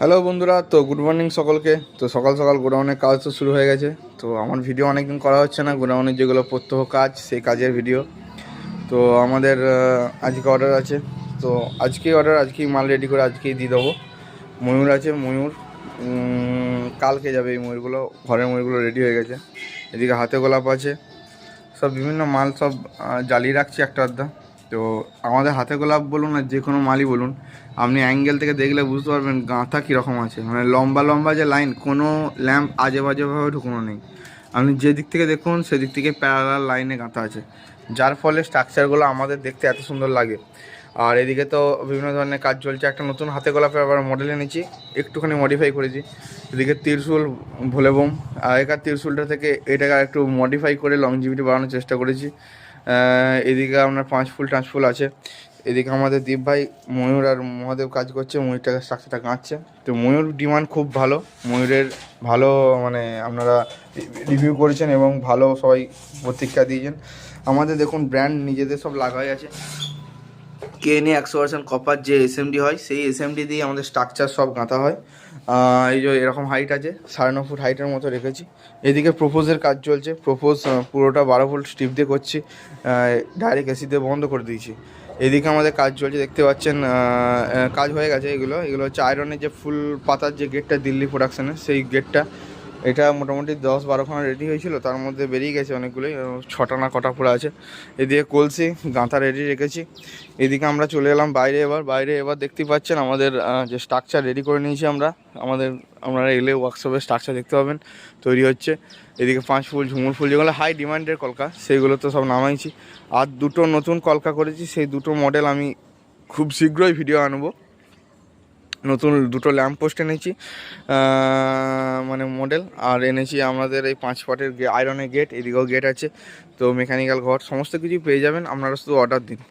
Hello বন্ধুরা। তো good morning সকলকে। তো সকাল সকাল গোডাউনের কাজ তো শুরু হয়ে গেছে। তো আমার ভিডিও অনেকদিন করা হচ্ছে না। গোডাউনের যেগুলো প্রত্যহ কাজ, সেই কাজের ভিডিও তো আমাদের আজকে অর্ডার আছে। তো আজকেই অর্ডার আজকেই মাল রেডি করে আজকেই দিয়ে দেবো। ময়ূর আছে, ময়ূর। কালকে যাবে এই ময়ূরগুলো। ঘরের ময়ূরগুলো রেডি হয়ে গেছে। এদিকে হাতে গোলাপ আছে। সব বিভিন্ন মাল সব জ্বালিয়ে রাখছি একটা আধটা। তো আমাদের হাতে গোলাপ বলুন আর যে কোনো মালই বলুন, আপনি অ্যাঙ্গেল থেকে দেখলে বুঝতে পারবেন গাঁথা কীরকম আছে। মানে লম্বা লম্বা যে লাইন কোনো ল্যাম্প আজে বাজেভাবে ঢুকানো নেই। আপনি যে দিক থেকে দেখুন, সেদিক থেকে প্যারালাল লাইনে গাঁথা আছে। যার ফলে স্ট্রাকচারগুলো আমাদের দেখতে এত সুন্দর লাগে। আর এদিকে তো বিভিন্ন ধরনের কাজ চলছে। একটা নতুন হাতে গোলাপের আবার মডেল এনেছি। একটুখানি মডিফাই করেছি। এদিকে তিরশুল ভোলে বোম আগেকার তিরশুলটা থেকে এটাকে একটু মডিফাই করে লংজিভিটি বাড়ানোর চেষ্টা করেছি। এদিকে আপনার পাঁচ ফুল টাঁচ ফুল আছে। এদিকে আমাদের দীপ ভাই, ময়ূর আর মহাদেব কাজ করছে, ময়ূরটাকে স্ট্রাকচারটা গাঁচ্ছে। তো ময়ূর ডিমান্ড খুব ভালো। ময়ূরের ভালো মানে আপনারা রিভিউ করেছেন এবং ভালো সবাই প্রতীক্ষা দিয়েছেন। আমাদের দেখুন ব্র্যান্ড নিজেদের সব লাগাই আছে। কেএনএ একশো পার্সেন্ট কপার যে এসএমডি হয়, সেই এসএমডি দিয়ে আমাদের স্ট্রাকচার সব গাঁথা হয়। এই যে এরকম হাইট আছে, সাড়ে ন ফুট হাইটের মতো রেখেছি। এদিকে প্রোপোজের কাজ চলছে। প্রোপোজ পুরোটা বারো ভোল্ট স্টিপ দিয়ে করছি ডাইরেক্ট এসি দিয়ে বন্ধ করে দিয়েছি। এদিকে আমাদের কাজ চলছে, দেখতে পাচ্ছেন কাজ হয়ে গেছে এগুলো। এগুলো হচ্ছে আয়রনের যে ফুল পাতার যে গেটটা দিল্লি প্রোডাকশানের সেই গেটটা এটা মোটামুটি দশ বারোখানা রেডি হয়েছিল, তার মধ্যে বেরিয়ে গেছে অনেকগুলোই ছটা না কটা পুরো আছে। এদিকে কলসি, গাঁথা রেডি রেখেছি। এদিকে আমরা চলে এলাম বাইরে এবার বাইরে এবার দেখতেই পাচ্ছেন আমাদের যে স্ট্রাকচার রেডি করে নিয়েছি আমরা, আমাদের, আপনারা এলে ওয়ার্কশপের স্ট্রাকচার দেখতে পাবেন, তৈরি হচ্ছে। এদিকে পাঁচ ফুল, ঝুমুর ফুল, যেগুলো হাই ডিমান্ডের কলকা, সেইগুলো তো সব নামাইছি। আর দুটো নতুন কলকা করেছি, সেই দুটো মডেল আমি খুব শীঘ্রই ভিডিও আনব। নতুন দুটো ল্যাম্প পোস্ট এনেছি। মডেল, আর এনেছি আমাদের এই পাঁচ পাটের আয়রনের গেট এদিকেও গেট আছে। তো মেকানিক্যাল ঘর, সমস্ত কিছুই পেয়ে যাবেন, আপনারা শুধু অর্ডার দিন।